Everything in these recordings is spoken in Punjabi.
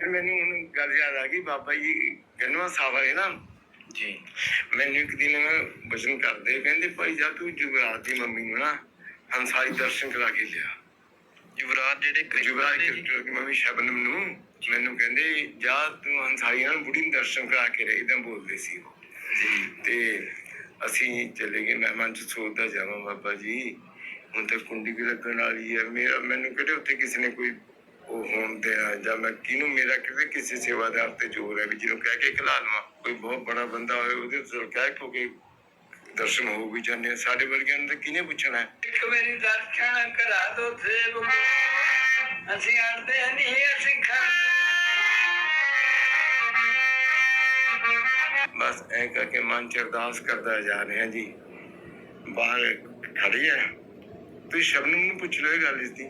ਫਿਰ ਮੈਨੂੰ ਹੁਣ ਗੱਲ ਯਾਦ ਆ ਗਈ ਬਾਬਾ ਜੀ ਗਨਵਾ ਸਾਹਿਬ ਨਾ। ਜੀ। ਮੈਨੂੰ ਇੱਕ ਦਿਨ ਬਚਨ ਕਰਦੇ ਕਹਿੰਦੇ ਭਾਈ ਜਾ ਤੂੰ ਜੁਗਰਾਜ ਦੀ ਮੰਮੀ ਨੂੰ ਨਾ ਹੰਸਾਈ ਦਰਸ਼ਨ ਕਰਾ ਕੇ ਲਿਆ। ਯੁਵਰਾਜ ਜਿਹੜੇ ਜੁਗਰਾਜ ਕ੍ਰਿਸ਼ਨ ਦੇ ਮੰਮੀ ਸ਼ਬਨਮ ਨੂੰ ਮੈਨੂੰ ਕਹਿੰਦੇ ਜਾ ਤੂੰ ਹੰਸਾਈ ਨਾਲ ਬੁੜੀ ਨੂੰ ਦਰਸ਼ਨ ਕਰਾ ਕੇ ਰਹੀ ਇਦਾਂ ਬੋਲਦੇ ਸੀ ਉਹ। ਜੀ। ਤੇ ਅਸੀਂ ਚਲੇ ਗਏ ਮੈਂ ਮਨ ਚ ਸੋਚਦਾ ਜਾਵਾਂ ਬਾਬਾ ਜੀ। ਹੁਣ ਤਾਂ ਕੁੰਡੀ ਵੀ ਲੱਗਣ ਵਾਲੀ ਹੈ ਮੇਰਾ ਮੈਨੂੰ ਕਿਹੜੇ ਉੱਤੇ ਕਿਸੇ ਨੇ ਕੋਈ ਉਹ ਹੋਣ ਦਿਆ ਜਾਂ ਮੈਂ ਕਿਹਨੂੰ ਮੇਰਾ ਕਿਤੇ ਕਿਸੇ ਸੇਵਾਦਾਰ ਤੇ ਜ਼ੋਰ ਹੈ ਵੀ ਜਿਹਨੂੰ ਕਹਿ ਕੇ ਖਿਲਾ ਲਵਾਂ ਕੋਈ ਬਹੁਤ ਬੜਾ ਬੰਦਾ ਹੋਵੇ ਉਹਦੇ ਤੋਂ ਕਹਿ ਕੋ ਕੇ ਦਰਸ਼ਨ ਹੋ ਵੀ ਜਾਂਦੇ ਆ। ਸਾਡੇ ਵਰਗਿਆਂ ਨੂੰ ਤਾਂ ਕਿਹਨੇ ਪੁੱਛਣਾ? ਹੈ ਇੱਕ ਵਾਰੀ ਦਰਸ਼ਨ ਕਰਾ ਦੋ ਸੇਵ ਅਸੀਂ ਆੜਦੇ ਨਹੀਂ ਅਸੀਂ ਬਸ ਐ ਕਰਕੇ ਮਨ ਚ ਅਰਦਾਸ ਕਰਦਾ ਜਾ ਰਿਹਾ ਜੀ। ਬਾਹਰ ਖੜੀ ਹੈ ਤੁਸੀਂ ਸ਼ਬਨਮ ਨੂੰ ਪੁੱਛ ਲਓ ਇਹ ਗੱਲ ਇਸ ਦੀ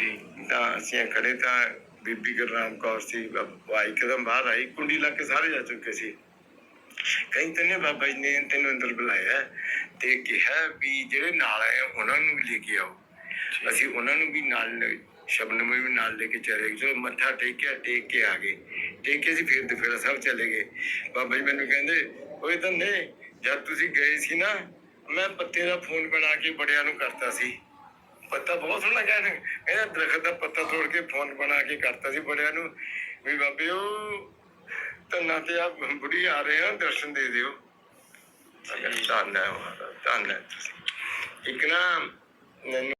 ਜੀ। ਤਾਂ ਅਸੀਂ ਖੜੇ ਤਾਂ ਬੀਬੀ ਗੁਰਨਾਮ ਕੌਰ ਸੀ ਵਾਈ ਕਦਮ ਬਾਹਰ ਆਈ ਕੁੰਡੀ ਲਾ ਕੇ ਸਾਰੇ ਜਾ ਚੁੱਕੇ ਸੀ। ਕਈ ਤਨੇ ਬਾਬਾ ਜੀ ਨੇ ਤੈਨੂੰ ਅੰਦਰ ਬੁਲਾਇਆ ਤੇ ਕਿਹਾ ਵੀ ਜਿਹੜੇ ਨਾਲ ਆਏ ਉਹਨਾਂ ਨੂੰ ਵੀ ਲੈ ਕੇ ਆਓ। ਅਸੀਂ ਉਹਨਾਂ ਨੂੰ ਵੀ ਨਾਲ ਸ਼ਬਨਮ ਵੀ ਨਾਲ ਲੈ ਕੇ ਚਲੇ ਗਏ। ਚਲੋ ਮੱਥਾ ਟੇਕਿਆ ਟੇਕ ਕੇ ਆ ਗਏ। ਟੇਕ ਕੇ ਅਸੀਂ ਫਿਰ ਦੁਫੇਰਾ ਸਾਹਿਬ ਚਲੇ ਗਏ। ਬਾਬਾ ਜੀ ਮੈਨੂੰ ਕਹਿੰਦੇ ਓਏ ਧੰਨੇ ਜਦ ਤੁਸੀਂ ਗਏ ਸੀ ਨਾ ਮੈਂ ਪੱਤੇ ਦਾ ਫੋਨ ਬਣਾ ਕੇ ਬੜਿਆਂ ਨੂੰ ਕਰਤਾ ਸੀ। ਪੱਤਾ ਬਹੁਤ ਸੋਹਣਾ ਕਹਿੰਦੇ ਇਹਦਾ ਦਰਖਤ ਦਾ ਪੱਤਾ ਤੋੜ ਕੇ ਫੋਨ ਬਣਾ ਕੇ ਕਰਤਾ ਸੀ ਬੜਿਆਂ ਨੂੰ ਵੀ ਬਾਬੇ, ਉਹ ਧੰਨਾ ਤੇ ਆ ਬੁੜੀ ਆ ਰਹੇ ਆ, ਦਰਸ਼ਨ ਦੇ ਦਿਓ। ਧੰਨ ਹੈ ਧੰਨ ਹੈ। ਇੱਕ ਨਾ, ਮੈਨੂੰ